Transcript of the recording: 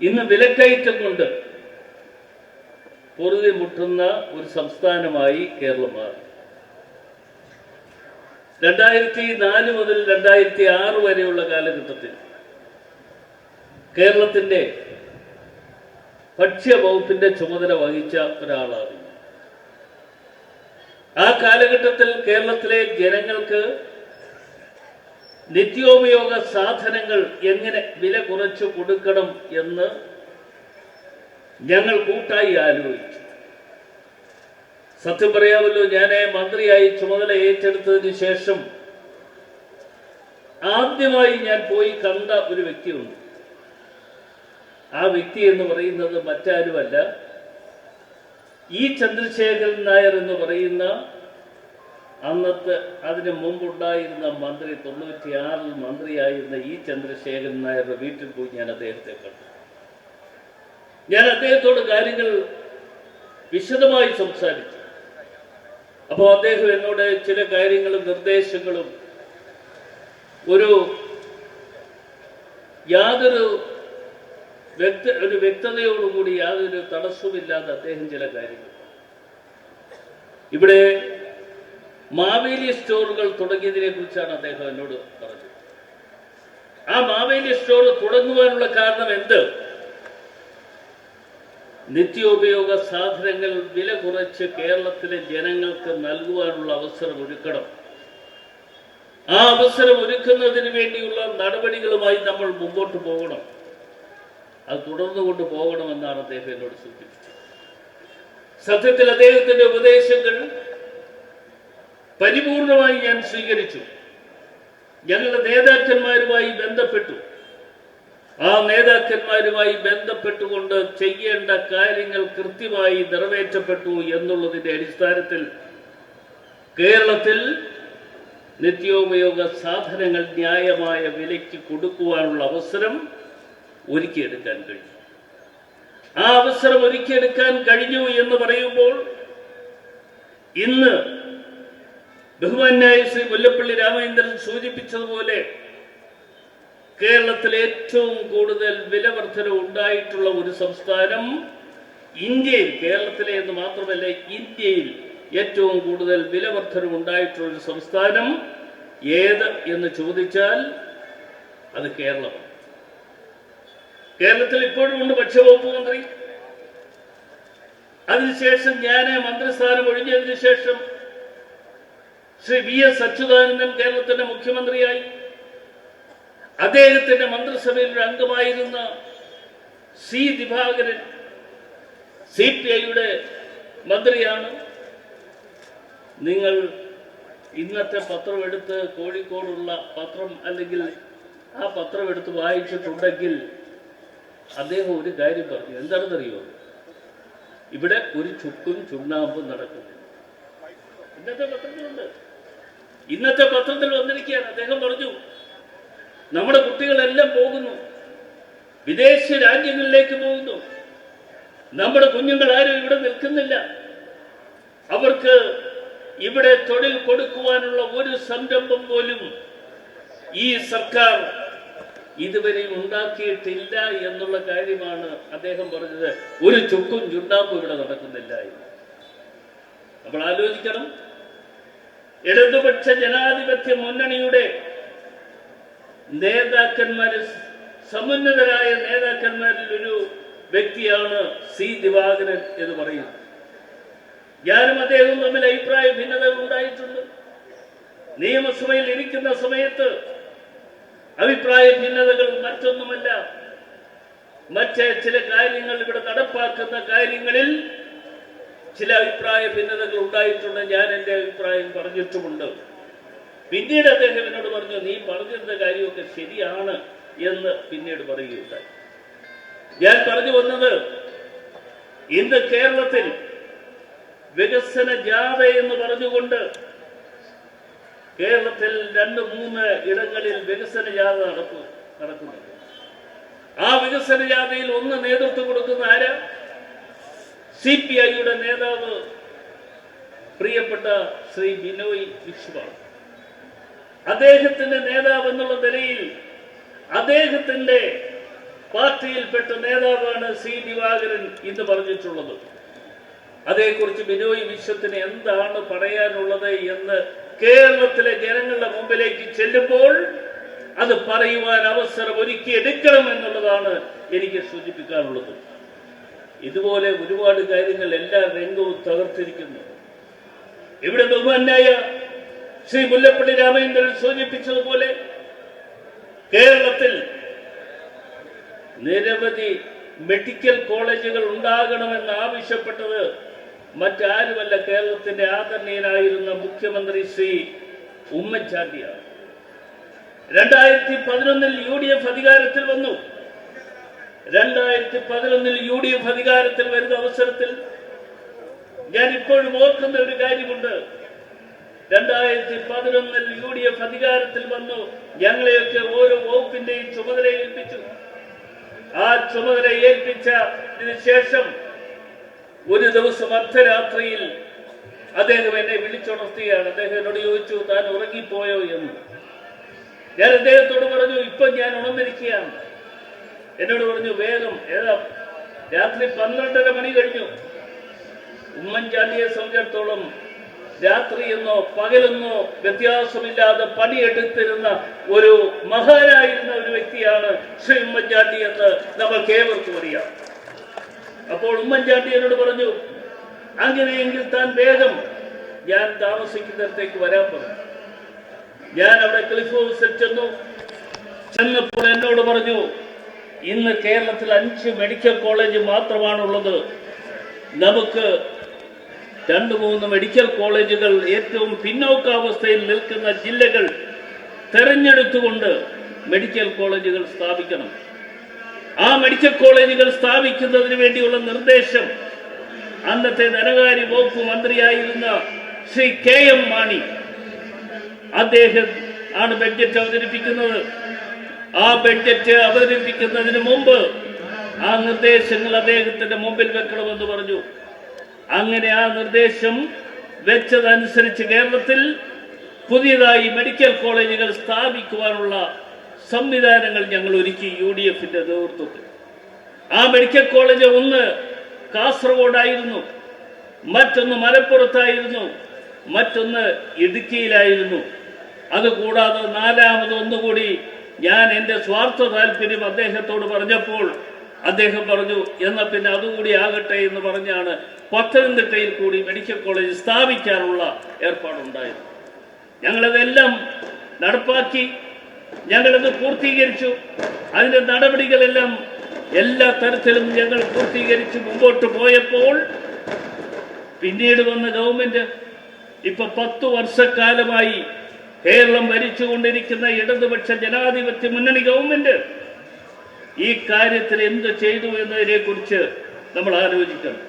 ഇന്ന് വിലക്കയറ്റം കൊണ്ട് പൊറുതി മുട്ടുന്ന ഒരു സംസ്ഥാനമായി കേരളം മാറി. രണ്ടായിരത്തി നാല് മുതൽ രണ്ടായിരത്തി ആറ് വരെയുള്ള കാലഘട്ടത്തിൽ കേരളത്തിന്റെ ഭക്ഷ്യവകുപ്പിന്റെ ചുമതല വഹിച്ച ഒരാളാണ് ആ കാലഘട്ടത്തിൽ കേരളത്തിലെ ജനങ്ങൾക്ക് നിത്യോപയോഗ സാധനങ്ങൾ എങ്ങനെ വില കുറച്ച് കൊടുക്കണം എന്ന് ഞങ്ങൾ കൂട്ടായി ആലോചിച്ചു. സത്യം പറയാമല്ലോ ഞാൻ മന്ത്രിയായി ചുമതല ഏറ്റെടുത്തതിന് ശേഷം ആദ്യമായി ഞാൻ പോയി കണ്ട ഒരു വ്യക്തിയുണ്ട്. ആ വ്യക്തി എന്ന് പറയുന്നത് മറ്റാരുമല്ല ഈ ചന്ദ്രശേഖരൻ നായർ എന്ന് പറയുന്ന അന്നത്തെ അതിന് മുമ്പുണ്ടായിരുന്ന മന്ത്രി തൊണ്ണൂറ്റിയാറിൽ മന്ത്രിയായിരുന്ന ഈ ചന്ദ്രശേഖരൻ നായരുടെ വീട്ടിൽ പോയി ഞാൻ അദ്ദേഹത്തെ കണ്ടു. ഞാൻ അദ്ദേഹത്തോട് കാര്യങ്ങൾ വിശദമായി സംസാരിച്ചു. അപ്പോൾ അദ്ദേഹം എന്നോട് ചില കാര്യങ്ങളും നിർദ്ദേശങ്ങളും ഒരു യാതൊരു വ്യക്ത ഒരു വ്യക്തതയോടുകൂടി യാതൊരു തടസ്സവുമില്ലാതെ അദ്ദേഹം ചില കാര്യങ്ങൾ ഇവിടെ മാവേലി സ്റ്റോറുകൾ തുടങ്ങിയതിനെ കുറിച്ചാണ് അദ്ദേഹം എന്നോട് പറഞ്ഞത്. ആ മാവേലി സ്റ്റോർ തുടങ്ങുവാനുള്ള കാരണം എന്ത്? നിത്യോപയോഗ സാധനങ്ങൾ വില കുറച്ച് കേരളത്തിലെ ജനങ്ങൾക്ക് നൽകുവാനുള്ള അവസരം ഒരുക്കണം. ആ അവസരം ഒരുക്കുന്നതിന് വേണ്ടിയുള്ള നടപടികളുമായി നമ്മൾ മുമ്പോട്ട് പോകണം. അത് തുടർന്നു കൊണ്ട് പോകണമെന്നാണ് അദ്ദേഹം എന്നോട് സൂചിപ്പിച്ചത്. സത്യത്തിൽ അദ്ദേഹത്തിന്റെ ഉപദേശങ്ങൾ പരിപൂർണമായി ഞാൻ സ്വീകരിച്ചു. ഞങ്ങളുടെ നേതാക്കന്മാരുമായി ബന്ധപ്പെട്ടു. ആ നേതാക്കന്മാരുമായി ബന്ധപ്പെട്ടുകൊണ്ട് ചെയ്യേണ്ട കാര്യങ്ങൾ കൃത്യമായി നിറവേറ്റപ്പെട്ടു എന്നുള്ളതിന്റെ അടിസ്ഥാനത്തിൽ കേരളത്തിൽ നിത്യോപയോഗ സാധനങ്ങൾ ന്യായമായ വിലയ്ക്ക് കൊടുക്കുവാനുള്ള അവസരം ഒരുക്കിയെടുക്കാൻ കഴിഞ്ഞു. ആ അവസരം ഒരുക്കിയെടുക്കാൻ കഴിഞ്ഞു എന്ന് പറയുമ്പോൾ ഇന്ന് ബഹുമാന്യായ ശ്രീ മുല്ലപ്പള്ളി രാമചന്ദ്രൻ സൂചിപ്പിച്ചതുപോലെ കേരളത്തിൽ ഏറ്റവും കൂടുതൽ വിലവർധന ഉണ്ടായിട്ടുള്ള ഒരു സംസ്ഥാനം ഇന്ത്യയിൽ കേരളത്തിലെ എന്ന് മാത്രമല്ല ഇന്ത്യയിൽ ഏറ്റവും കൂടുതൽ വിലവർധന ഉണ്ടായിട്ടുള്ള ഒരു സംസ്ഥാനം ഏത് എന്ന് ചോദിച്ചാൽ അത് കേരളമാണ് കേരളത്തിൽ ഇപ്പോഴും ഉണ്ട് ഭക്ഷ്യവകുപ്പ് മന്ത്രി. അതിനുശേഷം ഞാൻ മന്ത്രിസ്ഥാനം ഒഴിഞ്ഞതിനു ശേഷം ശ്രീ വി എസ് അച്യുതാനന്ദൻ കേരളത്തിന്റെ മുഖ്യമന്ത്രിയായി. അദ്ദേഹത്തിന്റെ മന്ത്രിസഭയിൽ ഒരു അംഗമായിരുന്ന സി ദിവാകരൻ സി പി ഐയുടെ മന്ത്രിയാണ്. നിങ്ങൾ ഇന്നത്തെ പത്രം എടുത്ത് കോഴിക്കോടുള്ള പത്രം അല്ലെങ്കിൽ ആ പത്രം എടുത്ത് വായിച്ചിട്ടുണ്ടെങ്കിൽ അദ്ദേഹം ഒരു കാര്യം പറഞ്ഞു. എന്താണെന്നറിയോ? ഇവിടെ ഒരു ചുക്കും ചുണ്ണാമ്പും നടക്കുന്നു. ഇന്നത്തെ പത്രത്തിലുണ്ട്. ഇന്നത്തെ പത്രത്തിൽ വന്നിരിക്കുകയാണ്. അദ്ദേഹം പറഞ്ഞു നമ്മുടെ കുട്ടികളെല്ലാം പോകുന്നു. വിദേശ രാജ്യങ്ങളിലേക്ക് പോകുന്നു. നമ്മുടെ കുഞ്ഞുങ്ങൾ ആരും ഇവിടെ നിൽക്കുന്നില്ല. അവർക്ക് ഇവിടെ തൊഴിൽ കൊടുക്കുവാനുള്ള ഒരു സംരംഭം പോലും ഈ സർക്കാർ ഇതുവരെ ഉണ്ടാക്കിയിട്ടില്ല എന്നുള്ള കാര്യമാണ് അദ്ദേഹം പറഞ്ഞത്. ഒരു ചുക്കും ചുണ്ടാമ്പും ഇവിടെ നടക്കുന്നില്ല നമ്മൾ ആലോചിക്കണം. ഇടതുപക്ഷ ജനാധിപത്യ മുന്നണിയുടെ നേതാക്കന്മാരിൽ സമുന്നതരായ നേതാക്കന്മാരിൽ ഒരു വ്യക്തിയാണ് സി ദിവാകരൻ എന്ന് പറയുന്നത്. ഞാനും അദ്ദേഹവും തമ്മിൽ അഭിപ്രായ ഭിന്നതകൾ ഉണ്ടായിട്ടുണ്ട്. നിയമസഭയിൽ ഇരിക്കുന്ന സമയത്ത് അഭിപ്രായ ഭിന്നതകൾ മറ്റൊന്നുമല്ല. മറ്റ് ചില കാര്യങ്ങൾ ഇവിടെ നടപ്പാക്കുന്ന കാര്യങ്ങളിൽ ചില അഭിപ്രായ ഭിന്നതകൾ ഉണ്ടായിട്ടുണ്ട്. ഞാൻ എന്റെ അഭിപ്രായം പറഞ്ഞിട്ടുമുണ്ട്. പിന്നീട് അദ്ദേഹം എന്നോട് പറഞ്ഞു നീ പറഞ്ഞിരുന്ന കാര്യമൊക്കെ ശരിയാണ് എന്ന് പിന്നീട് പറയുകയുണ്ടായി. ഞാൻ പറഞ്ഞു വന്നത് ഇന്ന് കേരളത്തിൽ വികസന ജാഥ എന്ന് പറഞ്ഞുകൊണ്ട് കേരളത്തിൽ രണ്ട് മൂന്ന് ഇടങ്ങളിൽ വികസന ജാഥ നടക്കും നടക്കുന്നുണ്ട്. ആ വികസന ജാഥയിൽ ഒന്ന് നേതൃത്വം കൊടുക്കുന്ന ആരാ? സി പി ഐയുടെ നേതാവ് പ്രിയപ്പെട്ട ശ്രീ ബിനോയ് വിശ്വ. അദ്ദേഹത്തിന്റെ നേതാവ് എന്നുള്ള നിലയിൽ അദ്ദേഹത്തിന്റെ പാർട്ടിയിൽപ്പെട്ട നേതാവാണ് സി ദിവാകരൻ ഇന്ന് പറഞ്ഞിട്ടുള്ളത്. അതേക്കുറിച്ച് ബിനോയ് വിശ്വത്തിന് എന്താണ് പറയാനുള്ളത് എന്ന് കേരളത്തിലെ ജനങ്ങളുടെ മുമ്പിലേക്ക് ചെല്ലുമ്പോൾ അത് പറയുവാൻ അവസരം ഒരുക്കി എടുക്കണം എന്നുള്ളതാണ് എനിക്ക് സൂചിപ്പിക്കാനുള്ളത്. ഇതുപോലെ ഒരുപാട് കാര്യങ്ങൾ എല്ലാ രംഗവും തകർത്തിരിക്കുന്നു. ഇവിടെ ബഹുമാനായ ശ്രീ മുല്ലപ്പള്ളി രാമചന്ദ്രൻ സൂചിപ്പിച്ചതുപോലെ കേരളത്തിൽ നിരവധി മെഡിക്കൽ കോളേജുകൾ ഉണ്ടാകണമെന്ന് ആവശ്യപ്പെട്ടത് മറ്റാരുമല്ല. കേരളത്തിന്റെ ആദരണീയനായിരുന്ന മുഖ്യമന്ത്രി ശ്രീ ഉമ്മൻചാണ്ടിയാണ്. രണ്ടായിരത്തി പതിനൊന്നിൽ യു ഡി എഫ് അധികാരത്തിൽ വന്നു. രണ്ടായിരത്തി പതിനൊന്നിൽ യു ഡി എഫ് അധികാരത്തിൽ വരുന്ന അവസരത്തിൽ ഞാൻ ഇപ്പോഴും ഓർക്കുന്ന ഒരു കാര്യമുണ്ട്. രണ്ടായിരത്തി പതിനൊന്നിൽ യു ഡി എഫ് അധികാരത്തിൽ വന്നു. ഞങ്ങളെയൊക്കെ ഓരോ വകുപ്പിന്റെയും ചുമതല ഏൽപ്പിച്ചു. ആ ചുമതല ഏൽപ്പിച്ചതിന് ശേഷം ഒരു ദിവസം അർദ്ധരാത്രിയിൽ അദ്ദേഹം എന്നെ വിളിച്ചുണർത്തുകയാണ് അദ്ദേഹം എന്നോട് ചോദിച്ചു താൻ ഉറങ്ങിപ്പോയോ? എന്ന്. ഞാൻ അദ്ദേഹത്തോട് പറഞ്ഞു ഇപ്പൊ ഞാൻ ഉണർന്നിരിക്കുകയാണ്. എന്നോട് പറഞ്ഞു വേഗം ഏതാ? രാത്രി പന്ത്രണ്ടര മണി കഴിഞ്ഞു. ഉമ്മൻചാണ്ടിയെ സംബന്ധിച്ചിടത്തോളം രാത്രിയെന്നോ പകലെന്നോ വ്യത്യാസമില്ലാതെ പണിയെടുത്തിരുന്ന ഒരു മഹാനായിരുന്ന ഒരു വ്യക്തിയാണ് ശ്രീ ഉമ്മൻചാണ്ടി എന്ന് നമ്മൾക്ക് ഏവർക്കും അറിയാം. അപ്പോൾ ഉമ്മൻചാണ്ടി എന്നോട് പറഞ്ഞു അങ്ങനെയെങ്കിൽ താൻ വേഗം ഞാൻ താമസിക്കുന്നിടത്തേക്ക് വരാൻ പറഞ്ഞു. ഞാൻ അവിടെ ക്ലിഫ് ഹൗസിൽ ചെന്നു. ചെന്നപ്പോൾ എന്നോട് പറഞ്ഞു ഇന്ന് കേരളത്തിൽ അഞ്ച് മെഡിക്കൽ കോളേജ് മാത്രമാണുള്ളത്. നമുക്ക് രണ്ട് മൂന്ന് മെഡിക്കൽ കോളേജുകൾ ഏറ്റവും പിന്നോക്കാവസ്ഥയിൽ നിൽക്കുന്ന ജില്ലകൾ തെരഞ്ഞെടുത്തുകൊണ്ട് മെഡിക്കൽ കോളേജുകൾ സ്ഥാപിക്കണം. ആ മെഡിക്കൽ കോളേജുകൾ സ്ഥാപിക്കുന്നതിന് വേണ്ടിയുള്ള നിർദ്ദേശം അന്നത്തെ ധനകാര്യ വകുപ്പ് മന്ത്രിയായിരുന്ന ശ്രീ കെ എം മാണി. അദ്ദേഹം ആണ് ബഡ്ജറ്റ് അവതരിപ്പിക്കുന്നത്. ആ ബഡ്ജറ്റ് അവതരിപ്പിക്കുന്നതിന് മുമ്പ് ആ നിർദ്ദേശങ്ങൾ അദ്ദേഹത്തിന്റെ മുമ്പിൽ വെക്കണമെന്ന് പറഞ്ഞു. അങ്ങനെ ആ നിർദ്ദേശം വെച്ചതനുസരിച്ച് കേരളത്തിൽ പുതിയതായി മെഡിക്കൽ കോളേജുകൾ സ്ഥാപിക്കുവാനുള്ള സംവിധാനങ്ങൾ ഞങ്ങൾ ഒരുക്കി യു ഡി എഫിന്റെ നേതൃത്വത്തിൽ. ആ മെഡിക്കൽ കോളേജ് ഒന്ന് കാസർഗോഡായിരുന്നു മറ്റൊന്ന് മലപ്പുറത്തായിരുന്നു മറ്റൊന്ന് ഇടുക്കിയിലായിരുന്നു. അതുകൂടാതെ നാലാമത് ഒന്നുകൂടി ഞാൻ എന്റെ സ്വാർത്ഥ താല്പര്യം അദ്ദേഹത്തോട് പറഞ്ഞപ്പോൾ അദ്ദേഹം പറഞ്ഞു എന്നാൽ പിന്നെ അതുകൂടി ആകട്ടെ എന്ന് പറഞ്ഞാണ് പത്തനംതിട്ടയിൽ കൂടി മെഡിക്കൽ കോളേജ് സ്ഥാപിക്കാനുള്ള ഏർപ്പാടുണ്ടായത്. ഞങ്ങളതെല്ലാം നടപ്പാക്കി ഞങ്ങളത് പൂർത്തീകരിച്ചു. അതിന്റെ നടപടികളെല്ലാം എല്ലാ തരത്തിലും ഞങ്ങൾ പൂർത്തീകരിച്ച് മുമ്പോട്ട് പോയപ്പോൾ പിന്നീട് വന്ന ഗവൺമെന്റ് ഇപ്പൊ പത്തു വർഷക്കാലമായി കേരളം ഭരിച്ചുകൊണ്ടിരിക്കുന്ന ഇടതുപക്ഷ ജനാധിപത്യ മുന്നണി ഗവൺമെന്റ് ഈ കാര്യത്തിൽ എന്ത് ചെയ്തു എന്നതിനെ കുറിച്ച് നമ്മൾ ആലോചിക്കണം.